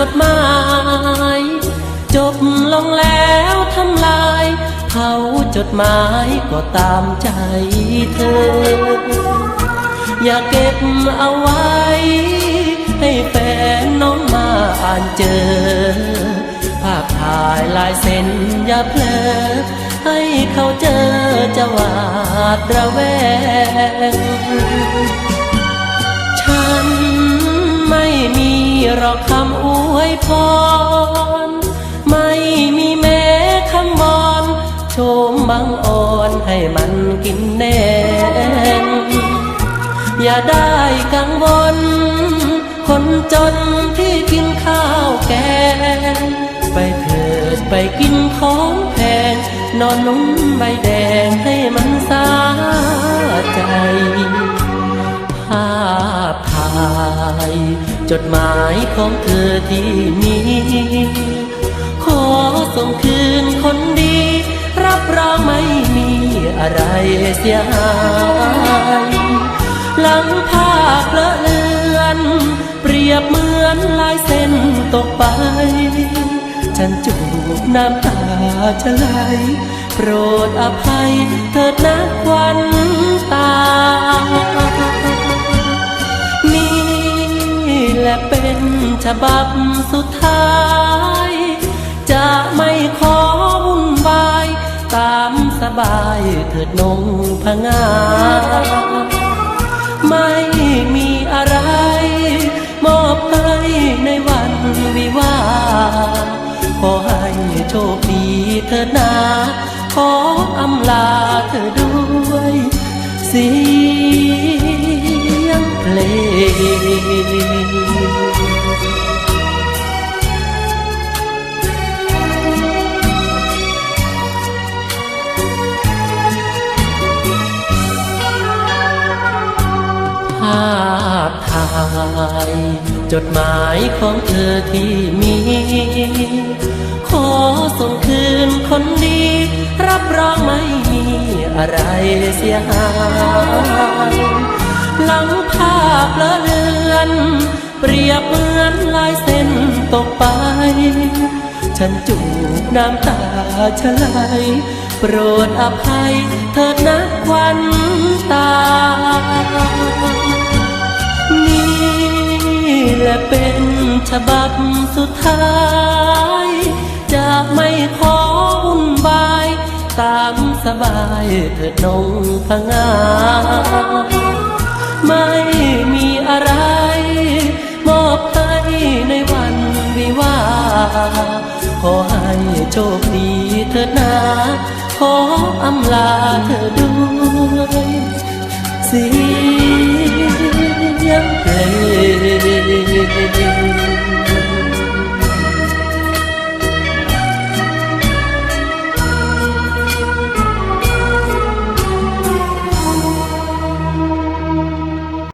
จดหมาย จบลงแล้วทำลายเผาจดหมายก็ตามใจเธอ อย่าเก็บเอาไว้ ให้แฟนน้องมาอ่านเจอ ภาพถ่ายลายเซ็นอย่าเพลอให้เขาเจอจะหวาดระแวง หรอกคำอวยพร ไม่มีแม้คำวอนโชมบังอ่อนให้มันกินแน่งอย่าได้กังวล คนจนที่กินข้าวแกง ไปเถิดไปกินของแพง นอนนุ่มใบแดงให้มันสาใจภาพถ่าย จดหมายของเธอที่มีขอส่งคืนคนดี รับรองไม่มีอะไรเสียหายหลังภาพละเลือน เปรียบเหมือนลายเส้นตกไป ฉันจูบน้ำตาจะไหลโปรดอภัยเถิดนะควัน บับสุดท้าย จะไม่ขอวุ่นวาย ตามสบายเถิดนงพงา ไม่มีอะไร มอบให้ในวันวิวาขอให้โชคดีเถิดนา ขออำลาเธอด้วยเสียงเพลงาพถ่ายจดหมายของเธอที่มี ขอส่งคืนคนดี รับรองไม่มีอะไรเสียหายหลังภาพเลอะเลือน เปรียบเหมือนลายเส้นตกไป ฉันจูบน้ำตาชะไหลโปรดอภัยเถิดนะควันตา และเป็นฉบับสุดท้าย จะไม่ขอวุ่นวาย ตามสบายเถิดนงพงา ไม่มีอะไร มอบให้ในวันวิวา ขอให้โชคดีเถิดนา ขออำลาเธอด้วยสี